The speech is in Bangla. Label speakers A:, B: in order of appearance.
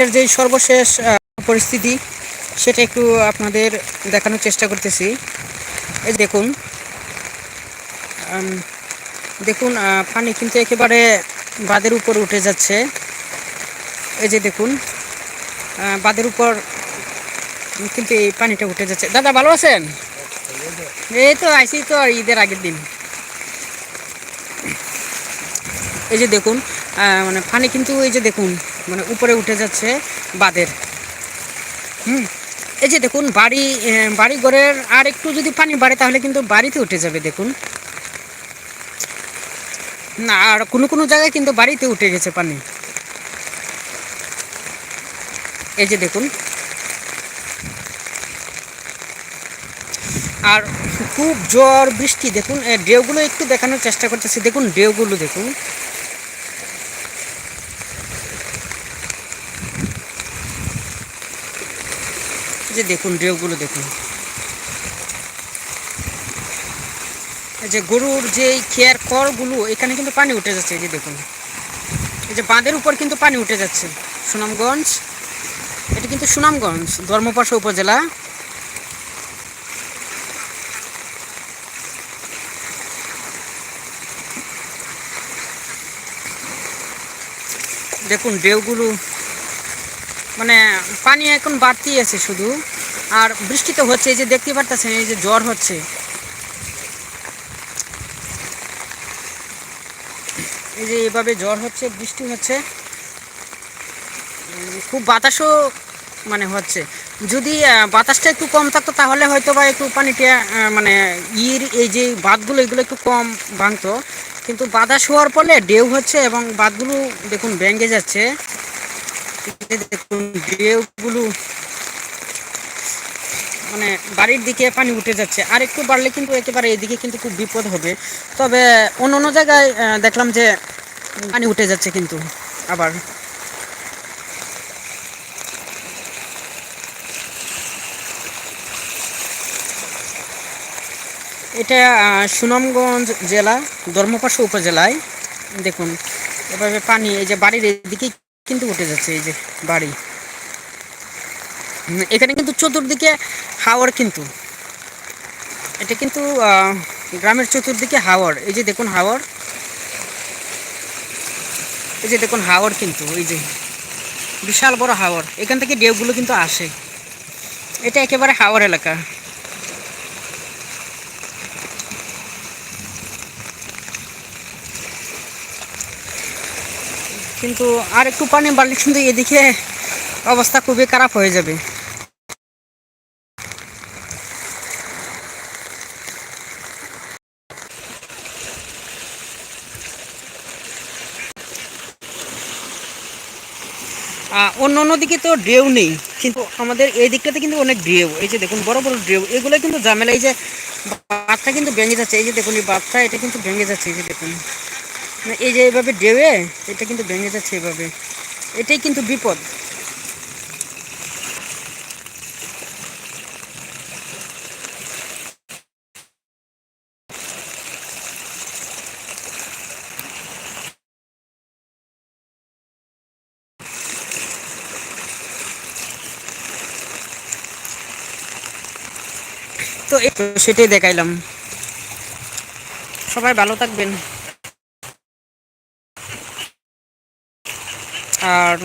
A: এর যে সর্বশেষ পরিস্থিতি, সেটা একটু আপনাদের দেখানোর চেষ্টা করতেছি। এই দেখুন দেখুন পানি কিন্তু একেবারে বাঁধের উপর উঠে যাচ্ছে। এই যে দেখুন বাঁধের উপর কিন্তু এই পানিটা উঠে যাচ্ছে। দাদা, ভালো আছেন? এই তো, আইসি তো ঈদের আগের দিন। এই যে দেখুন মানে পানি কিন্তু, এই যে দেখুন মানে উপরে উঠে যাচ্ছে বাঁধের। হুম, এই যে দেখুন, বাড়ি বাড়ি ঘরের আর একটু যদি পানি বাড়ে, তাহলে কিন্তু বাড়িতে উঠে যাবে, দেখুন। না, আর কোনো কোনো জায়গায় কিন্তু বাড়িতে উঠে গেছে পানি। এই যে দেখুন। আর খুব জ্বর বৃষ্টি, দেখুন ঢেউগুলো একটু দেখানোর চেষ্টা করতেছি। দেখুন, ঢেউগুলো, দেখুন। যে দেখুন, ঢেউগুলো দেখুন। এই যে গরুর যে খেয়ার খড়গুলো এখানে কিন্তু পানি উঠে যাচ্ছে, এই যে দেখুন। এই যে বাঁধের উপর কিন্তু পানি উঠে যাচ্ছে, সুনামগঞ্জ। এটা কিন্তু সুনামগঞ্জ, ধর্মপাশা উপজেলা। দেখুন, ঢেউগুলো মানে পানি এখন বাড়তেই আছে শুধু। আর বৃষ্টি তো হচ্ছে, এই যে দেখতে পারতেছেন, এই যে জ্বর হচ্ছে। এই যে এভাবে জ্বর হচ্ছে, বৃষ্টি হচ্ছে। খুব বাতাসও মানে হচ্ছে। যদি বাতাসটা একটু কম থাকতো, তাহলে হয়তো বা একটু পানিটা মানে ইর, এই যে বাঁধগুলো, এগুলো একটু কম ভাঙতো। কিন্তু বাতাস হওয়ার ফলে ঢেউ হচ্ছে এবং বাঁধগুলো দেখুন ভেঙে যাচ্ছে। ঢেউগুলো মানে বাড়ির দিকে পানি উঠে যাচ্ছে। আর একটু বাড়লে কিন্তু একেবারে এদিকে কিন্তু খুব বিপদ হবে। তবে অন্য অন্য জায়গায় দেখলাম যে পানি উঠে যাচ্ছে কিন্তু আবার। এটা সুনামগঞ্জ জেলা, ধর্মপাশা উপজেলায়। দেখুন, এভাবে পানি, এই যে বাড়ির এদিকে কিন্তু উঠে যাচ্ছে এই যে বাড়ি। এখানে কিন্তু চতুর্দিকে হাওয়ার কিন্তু। এটা কিন্তু গ্রামের চতুর্দিকে হাওয়ার এই যে দেখুন হাওয়ার এই যে দেখুন হাওয়ার কিন্তু, এই যে বিশাল বড় হাওয়ার এখান থেকে ডেউগুলো কিন্তু আসে। এটা একেবারে হাওয়ার এলাকা। কিন্তু আর একটু পানি বাড়লে কিন্তু এদিকে অবস্থা খুবই খারাপ হয়ে যাবে। অন্য অন্য দিকে তো ঢেউ নেই, কিন্তু আমাদের এই দিকটাতে কিন্তু অনেক ঢেউ। এই যে দেখুন, বড় বড় ঢেউ, এগুলো কিন্তু ঝামেলা। এই যে বাঁধটা কিন্তু ভেঙে যাচ্ছে, এই যে দেখুন, এই বাঁধটা, এটা কিন্তু ভেঙে যাচ্ছে, এই যে দেখুন। এই যে এইভাবে ঢেউয়ে এটা কিন্তু ভেঙে যাচ্ছে এভাবে। এটাই কিন্তু বিপদ। তো সেটাই দেখাইলাম। সবাই ভালো থাকবেন। আর